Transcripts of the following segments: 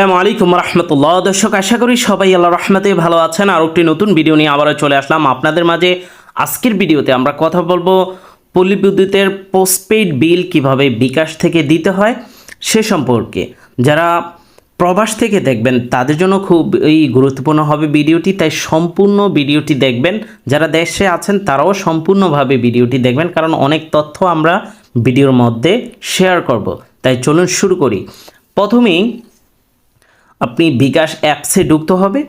আসসালামু আলাইকুম রহমতুল্লাহ। দর্শক, আশা করি সবাই আল্লাহ রহমতে ভালো আছেন। আর একটি নতুন ভিডিও নিয়ে আবারও চলে আসলাম। আপনাদের মাঝে আজকের ভিডিওতে আমরা কথা বলব পল্লী বিদ্যুতের পোস্টপেইড বিল কীভাবে বিকাশ থেকে দিতে হয় সে সম্পর্কে। যারা প্রবাস থেকে দেখবেন, তাদের জন্য খুব এই গুরুত্বপূর্ণ হবে ভিডিওটি। তাই সম্পূর্ণ ভিডিওটি দেখবেন। যারা দেশে আছেন, তারাও সম্পূর্ণভাবে ভিডিওটি দেখবেন। কারণ অনেক তথ্য আমরা ভিডিওর মধ্যে শেয়ার করব। তাই চলুন শুরু করি। প্রথমেই আপনি বিকাশ অ্যাপসে ঢুকতে হবে।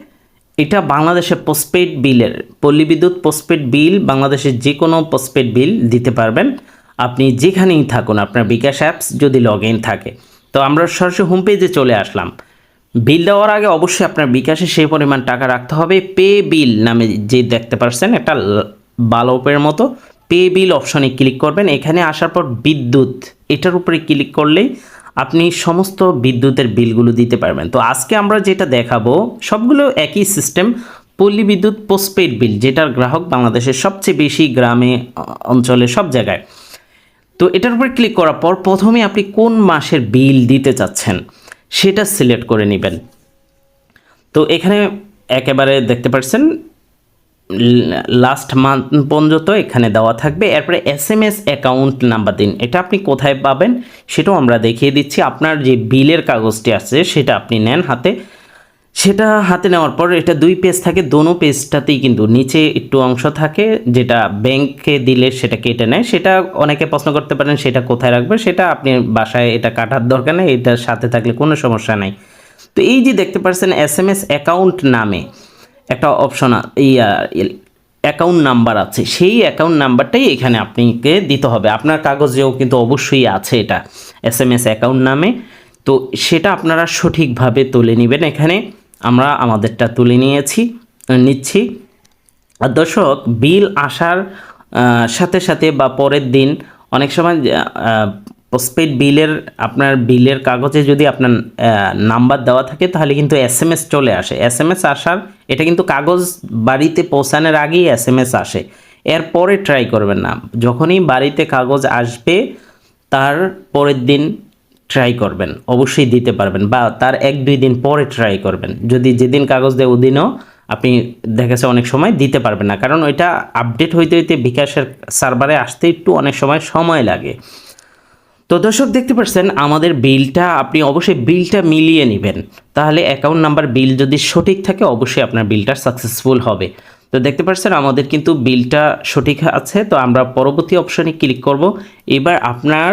এটা বাংলাদেশের পোস্টপেড বিলের পল্লী বিদ্যুৎ পোস্টপেড বিল, বাংলাদেশের যে কোনো পোস্টপেড বিল দিতে পারবেন। আপনি যেখানেই থাকুন, আপনার বিকাশ অ্যাপস যদি লগ থাকে। তো আমরা সরাসরি হোম পেজে চলে আসলাম। বিল দেওয়ার আগে অবশ্যই আপনার বিকাশে সেই পরিমাণ টাকা রাখতে হবে। পে বিল নামে যে দেখতে পাচ্ছেন একটা বালপের মতো। পে বিল অপশনে ক্লিক করবেন। এখানে আসার পর বিদ্যুৎ, এটার উপরে ক্লিক করলেই আপনি সমস্ত বিদ্যুতের বিলগুলো দিতে পারবেন। তো আজকে আমরা যেটা দেখাবো, সবগুলো একই সিস্টেম পল্লী বিদ্যুৎ পোস্টপেড বিল যেটার গ্রাহক বাংলাদেশের সবচেয়ে বেশি গ্রামে অঞ্চলে, সব জায়গায়। তো এটার উপরে ক্লিক করার পর প্রথমে আপনি কোন মাসের বিল দিতে চাচ্ছেন, সেটা সিলেক্ট করে নেবেন। তো এখানে একেবারে দেখতে পাচ্ছেন লাস্ট মান্থ পর্যন্ত এখানে দেওয়া থাকবে। এরপরে S M S account number দিন। এটা আপনি কোথায় পাবেন সেটাও আমরা দেখিয়ে দিচ্ছি। আপনার যে বিলের কাগজটি আছে সেটা আপনি নেন হাতে। সেটা হাতে নেওয়ার পর এটা দুই পেজ থাকে, দোনো পেজটাতেই কিন্তু নিচে একটু অংশ থাকে, যেটা ব্যাংকে দিলে সেটা কেটে নেয়। সেটা অনেকে প্রশ্ন করতে পারেন, সেটা কোথায় রাখবে? সেটা আপনি বাসায় এটা কাটার দরকার নেই, এটার সাথে থাকলে কোনো সমস্যা নাই। তো এই যে দেখতে পাচ্ছেন এস এম এস অ্যাকাউন্ট নামে একটা অপশন এই অ্যাকাউন্ট নাম্বার আছে। সেই অ্যাকাউন্ট নাম্বারটাই এখানে আপনাকে দিতে হবে। আপনার কাগজেও কিন্তু অবশ্যই আছে এটা এস এম এস অ্যাকাউন্ট নামে। তো সেটা আপনারা সঠিকভাবে তুলে নেবেন এখানে। আমরা আমাদেরটা তুলে নিয়েছি, নিচ্ছি। আর দর্শক বিল আসার সাথে সাথে বা পরের দিন অনেক সময় পোস্টপেড বিলের আপনার বিলের কাগজে যদি আপনার নাম্বার দেওয়া থাকে, তাহলে কিন্তু এস এম এস চলে আসে। এস আসার, এটা কিন্তু কাগজ বাড়িতে পৌঁছানোর আগেই এস এম এস আসে। এরপরে ট্রাই করবেন না। যখনই বাড়িতে কাগজ আসবে, তার পরের দিন ট্রাই করবেন। অবশ্যই দিতে পারবেন বা তার এক দুই দিন পরে ট্রাই করবেন। যদি যেদিন কাগজ দেয় ওদিনও আপনি দেখেছে অনেক সময় দিতে পারবেন না। কারণ ওইটা আপডেট হইতে হইতে বিকাশের সার্ভারে আসতে একটু অনেক সময় সময় লাগে। তো দর্শক, দেখতে পাচ্ছেন, আমাদের বিলটা আপনি অবশ্যই বিলটা মিলিয়ে নেবেন। তাহলে অ্যাকাউন্ট নাম্বার বিল যদি সঠিক থাকে, অবশ্যই আপনার বিলটা সাকসেসফুল হবে। তো দেখতে পাচ্ছেন, আমাদের কিন্তু বিলটা সঠিক আছে। তো আমরা পরবর্তী অপশনে ক্লিক করব। এবার আপনার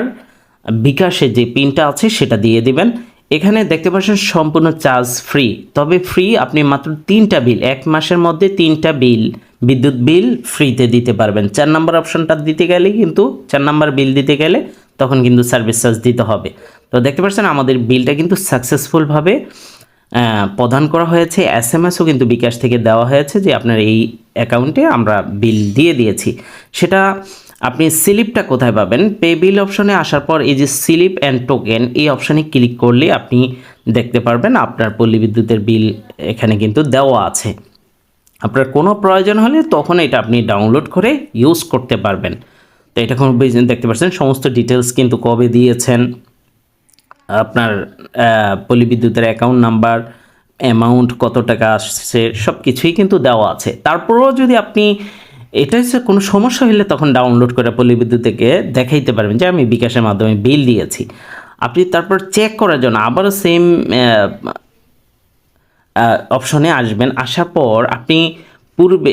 বিকাশে যে পিনটা আছে, সেটা দিয়ে দিবেন। এখানে দেখতে পাচ্ছেন, সম্পূর্ণ চার্জ ফ্রি তবে ফ্রি আপনি মাত্র তিনটা বিল, এক মাসের মধ্যে তিনটা বিল, বিদ্যুৎ বিল ফ্রিতে দিতে পারবেন। চার নম্বর অপশনটা দিতে গেলে কিন্তু, চার নম্বর বিল দিতে গেলে তখন কিন্তু সার্ভিস চার্জ দিতে হবে। তো দেখতে পাচ্ছেন আমাদের বিলটা কিন্তু সাকসেসফুলভাবে প্রদান করা হয়েছে। এস এম এসও কিন্তু বিকাশ থেকে দেওয়া হয়েছে যে আপনার এই অ্যাকাউন্টে আমরা বিল দিয়ে দিয়েছি। সেটা আপনি স্লিপটা কোথায় পাবেন? পে বিল অপশনে আসার পর এই যে স্লিপ অ্যান্ড টোকেন এই অপশনে ক্লিক করলে আপনি দেখতে পারবেন আপনার পল্লী বিদ্যুতের বিল এখানে কিন্তু দেওয়া আছে। আপনার কোনো প্রয়োজন হলে তখন এটা আপনি ডাউনলোড করে ইউজ করতে পারবেন। এটা বুঝ- দেখতে পাচ্ছেন সমস্ত ডিটেলস কিন্তু কবে দিয়েছেন? আপনার আহ, পল্লী বিদ্যুতের অ্যাকাউন্ট নাম্বার অ্যামাউন্ট কত টাকা আসছে সব কিছুই কিন্তু দেওয়া আছে। তারপরেও যদি আপনি এটা হচ্ছে কোনো সমস্যা হলে তখন ডাউনলোড করে পল্লী বিদ্যুৎ থেকে দেখাইতে পারবেন যে আমি বিকাশের মাধ্যমে বিল দিয়েছি। আপনি তারপর চেক করার জন্য আবারও সেম অপশনে আসবেন। আসার পর আপনি পূর্বে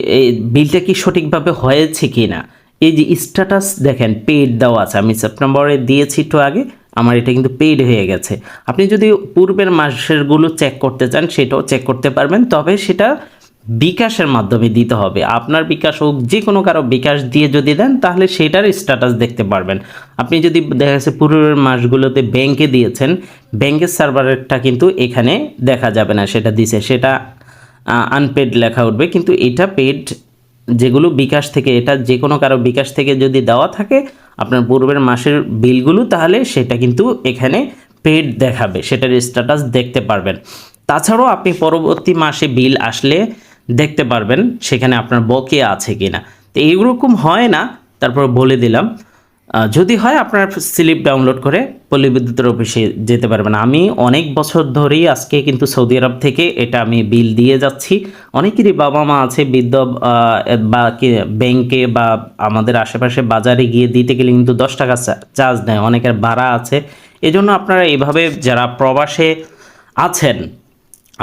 বিলটা কি সঠিকভাবে হয়েছে কি না এই যে স্ট্যাটাস দেখেন পেড দেওয়া আছে। আমি সেপ্টেম্বরে দিয়েছি একটু আগে, আমার এটা কিন্তু পেড হয়ে গেছে। আপনি যদি পূর্বের মাসেরগুলো চেক করতে চান, সেটাও চেক করতে পারবেন। তবে সেটা বিকাশের মাধ্যমে দিতে হবে। আপনার বিকাশ হোক, যে কোনো কারও বিকাশ দিয়ে যদি দেন, তাহলে সেটার স্ট্যাটাস দেখতে পারবেন। আপনি যদি দেখা যাচ্ছে পূর্বের মাসগুলোতে ব্যাংকে দিয়েছেন ব্যাংকের সার্ভারেরটা কিন্তু এখানে দেখা যাবে না, সেটা দিছে। সেটা আনপেড লেখা উঠবে। কিন্তু এটা পেড যেগুলো বিকাশ থেকে, এটা যে কোনো কারও বিকাশ থেকে যদি দেওয়া থাকে, আপনার পূর্বের মাসের বিলগুলো, তাহলে সেটা কিন্তু এখানে পেড দেখাবে, সেটার স্ট্যাটাস দেখতে পারবেন। তাছাড়াও আপনি পরবর্তী মাসে বিল আসলে দেখতে পারবেন, সেখানে আপনার বকেয়া আছে কিনা। তো এইরকম হয় না, তারপর বলে দিলাম। যদি হয় আপনার স্লিপ ডাউনলোড করে পল্লী বিদ্যুতের অফিসে যেতে পারবেন। আমি অনেক বছর ধরেই আজকে কিন্তু সৌদি আরব থেকে এটা আমি বিল দিয়ে যাচ্ছি। অনেকেরই বাবা মা আছে, বৃদ্ধ বা ব্যাংকে বা আমাদের আশেপাশে বাজারে গিয়ে দিতে গেলে কিন্তু দশ টাকা চার্জ নেয়, অনেকের ভাড়া আছে। এজন্য আপনারা এইভাবে যারা প্রবাসে আছেন,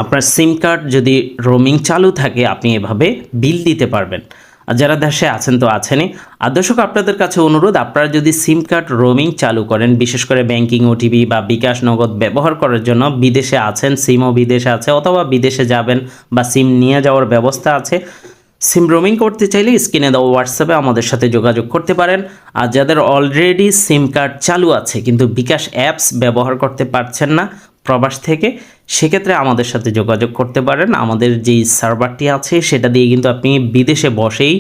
আপনার সিম কার্ড যদি রোমিং চালু থাকে, আপনি এভাবে বিল দিতে পারবেন। আর যারা দেশে আছেন তো আছেনই। আর দর্শক, আপনাদের কাছে অনুরোধ, আপনারা যদি সিম কার্ড রোমিং চালু করেন, বিশেষ করে ব্যাংকিং, ওটিপি বা বিকাশ নগদ ব্যবহার করার জন্য বিদেশে আছেন, সিমও বিদেশে আছে অথবা বিদেশে যাবেন বা সিম নিয়ে যাওয়ার ব্যবস্থা আছে, সিম রোমিং করতে চাইলে স্ক্রিনে দেওয়া হোয়াটসঅ্যাপে আমাদের সাথে যোগাযোগ করতে পারেন। আর যাদের অলরেডি সিম কার্ড চালু আছে, কিন্তু বিকাশ অ্যাপস ব্যবহার করতে পারছেন না প্রবাস থেকে, সেক্ষেত্রে আমাদের সাথে যোগাযোগ করতে পারেন। আমাদের যেই সার্ভারটি আছে, সেটা দিয়ে কিন্তু আপনি বিদেশে বসেই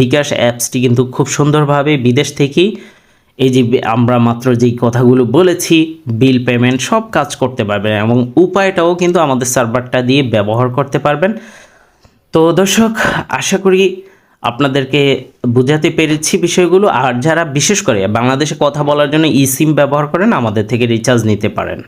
বিকাশ অ্যাপসটি কিন্তু খুব সুন্দরভাবে বিদেশ থেকেই এই যে আমরা মাত্র যেই কথাগুলো বলেছি, বিল পেমেন্ট সব কাজ করতে পারবেন এবং উপায়টাও কিন্তু আমাদের সার্ভারটা দিয়ে ব্যবহার করতে পারবেন। তো দর্শক, আশা করি আপনাদেরকে বোঝাতে পেরেছি বিষয়গুলো। আর যারা বিশেষ করে বাংলাদেশে কথা বলার জন্য ই সিম ব্যবহার করেন, আমাদের থেকে রিচার্জ নিতে পারেন।